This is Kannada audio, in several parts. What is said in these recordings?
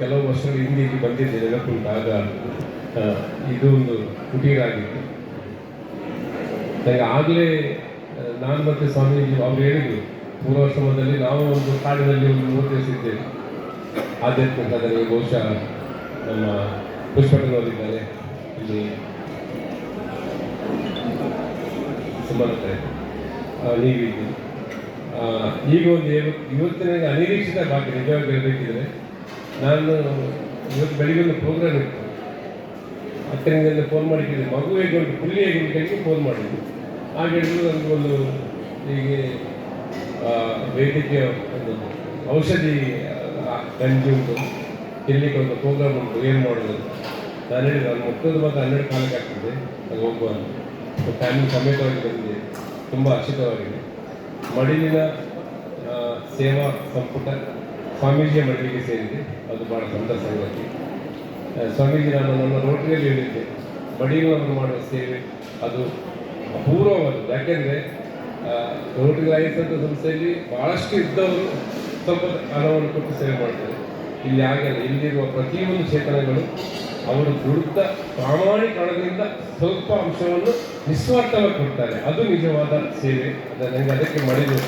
ಕೆಲವು ವರ್ಷಗಳ ಹಿಂದೆ ಇಲ್ಲಿ ಬಂದಿದ್ದೆ ನೆನಪುಂಟು ಆಗ ಆ, ಇದು ಒಂದು ಕುಟೀರ ಆಗಿತ್ತು ಆಗಲೇ ನಾನು ಮತ್ತೆ ಸ್ವಾಮೀಜಿ ಅವರು ಹೇಳಿದರು ಪೂರ್ವಾಶ್ರಮದಲ್ಲಿ ನಾವು ಒಂದು ಕಾಡಿನಲ್ಲಿ ಒಂದು ಮೂರು ಇದ್ದೇವೆ ಆಧ್ಯಾತ್ಮಿಕ ಅದರಲ್ಲಿ ಬಹುಶಃ ನಮ್ಮ ಪುಷ್ಪಟನವರಿದ್ದಾರೆ ಇಲ್ಲಿ ಸುಮಾರು ಈಗ ಒಂದು ಇವತ್ತು ಇವತ್ತಿನ ಅನಿರೀಕ್ಷಿತ ಭಾಗ್ಯ ನಿಜವಾಗಿ ಹೇಳಬೇಕಿದ್ರೆ ನಾನು ಇವತ್ತು ಬೆಳಿಗ್ಗೆ ಒಂದು ಪ್ರೋಗ್ರಾಮ್ ಇತ್ತು. ಹತ್ತರಿಂದ ಫೋನ್ ಮಾಡಿ ಕೇಳಿ ಮಗು ಹೇಗೆ ಉಂಟು? ಪುಲ್ಲಿ ಹೇಗೆ ಉಂಟು? ಫೋನ್ ಮಾಡಿದ್ದು? ಹಾಗೆ ಹೇಳಿದ್ರು, ನನಗೆ ಒಂದು ಹೀಗೆ ವೈದ್ಯಕೀಯ ಒಂದು ಔಷಧಿ ಗಂಜಿ ಉಂಟು. ತಿನ್ನಲಿಕ್ಕೆ ಒಂದು ಪ್ರೋಗ್ರಾಮ್ ಉಂಟು. ಏನು ಮಾಡೋದು. ನಾನು ಹೇಳಿ ನಾನು ಮುಟ್ಟೋದು ಮತ್ತು ಹನ್ನೆರಡು ಕಾಲಕ್ಕೆ ಆಗ್ತದೆ. ಅದು ಹೋಗುವ ಫ್ಯಾಮಿಲಿ ಸಮೇತವಾಗಿ ಬಂದಿದೆ. ತುಂಬ ಹರ್ಷಿತವಾಗಿದೆ ಮಡಿಲಿನ ಸೇವಾ ಸಂಪುಟ ಸ್ವಾಮೀಜಿಯ ಮಟ್ಟಿಗೆ ಸೇರಿದೆ. ಅದು ಭಾಳ ಸಂತಸ ಸಂಗತಿ ಸ್ವಾಮೀಜಿ, ನಾನು ನನ್ನ ರೋಟರಿಯಲ್ಲಿ ಹೇಳಿದ್ದೆ. ಮಡಿಲನ್ನು ಮಾಡುವ ಸೇವೆ, ಅದು ಅಪೂರ್ವವಾದದ್ದು. ಯಾಕೆಂದರೆ ರೋಟರಿ ಲಯನ್ಸ್ ಅಂತ ಸಂಸ್ಥೆಯಲ್ಲಿ ಭಾಳಷ್ಟು ಇದ್ದವರು ಸ್ವಲ್ಪ ಹಣವನ್ನು ಕೊಟ್ಟು ಸೇವೆ ಮಾಡ್ತಾರೆ. ಇಲ್ಲಿ ಆಗಲ್ಲ ಇಲ್ಲಿರುವ ಪ್ರತಿಯೊಂದು ಚೇತನಗಳು ಅವರು ದುಡಿದ ಪ್ರಾಮಾಣಿಕ ಹಣದಿಂದ ಸ್ವಲ್ಪ ಅಂಶವನ್ನು ನಿಸ್ವಾರ್ಥವಾಗಿ ಕೊಡ್ತಾರೆ. ಅದು ನಿಜವಾದ ಸೇವೆ. ನನಗೆ ಅದಕ್ಕೆ ಮಾಡಿದ್ದು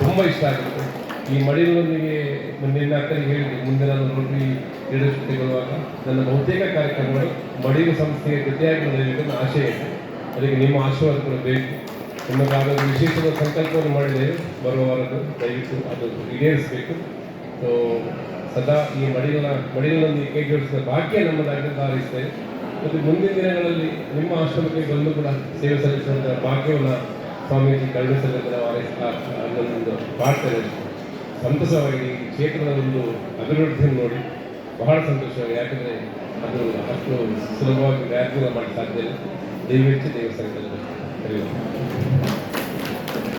ತುಂಬ ಇಷ್ಟ ಆಗುತ್ತೆ. ಈ ಮಡಿಲೊಂದಿಗೆ ಮುಂದಿನ ಹೇಳಿದೆ ಮುಂದೆ ನಾನು ರೋಟರಿ ಲೀಡರ್ಶಿಪ್ ತೆಗೊಳ್ಳುವಾಗ ನನ್ನ ಬಹುತೇಕ ಕಾರ್ಯಕ್ರಮಗಳು ಮಡಿಲು ಸಂಸ್ಥೆಯ ಜೊತೆಯಾಗಿ ನಡೆಯಬೇಕನ್ನೋ ಆಶಯ ಇದೆ. ಅದಕ್ಕೆ ನಿಮ್ಮ ಆಶೀರ್ವಾದ ಕೂಡ ಬೇಕು. ನಿಮಗಾದ ವಿಶೇಷವಾದ ಸಂಕಲ್ಪವನ್ನು ಮಾಡಿದ್ದೇವೆ ಬರುವ ವಾರದ್ದು ದಯವಿಟ್ಟು ಅದು ಈಡೇರಿಸಬೇಕು. ಸೊ ಸದಾ ಈ ಮಡಿಲಿನ ಕೈ ಜೋಡಿಸಿದ ಭಾಗ್ಯ ನಮ್ಮದಾಗಿ ಹಾರೈಸ್ತೇವೆ ಮತ್ತು ಮುಂದಿನ ದಿನಗಳಲ್ಲಿ ನಿಮ್ಮ ಆಶ್ರಮಕ್ಕೆ ಬಂದು ಕೂಡ ಸೇವೆ ಸಲ್ಲಿಸುವಂತಹ ಭಾಗ್ಯವನ್ನು ಸ್ವಾಮೀಜಿ ಕರುಣಿಸಲಿಕ್ಕೆ ನಾವು ಹಾರೈಸ್ತಾ ಅನ್ನೊಂದು ಸಂತಸವಾಗಿ ಕ್ಷೇತ್ರದ ಒಂದು ಅಭಿವೃದ್ಧಿಯನ್ನು ನೋಡಿ ಬಹಳ ಸಂತೋಷವಾಗಿ ಯಾಕಂದರೆ ಅದು ಅಷ್ಟು ಸುಲಭವಾಗಿ ವ್ಯಾಖ್ಯಾನ ಮಾಡಲಾಗ್ತದೆ ದಯವಿಟ್ಟು ದೇವಸ್ಥಾನದಲ್ಲಿ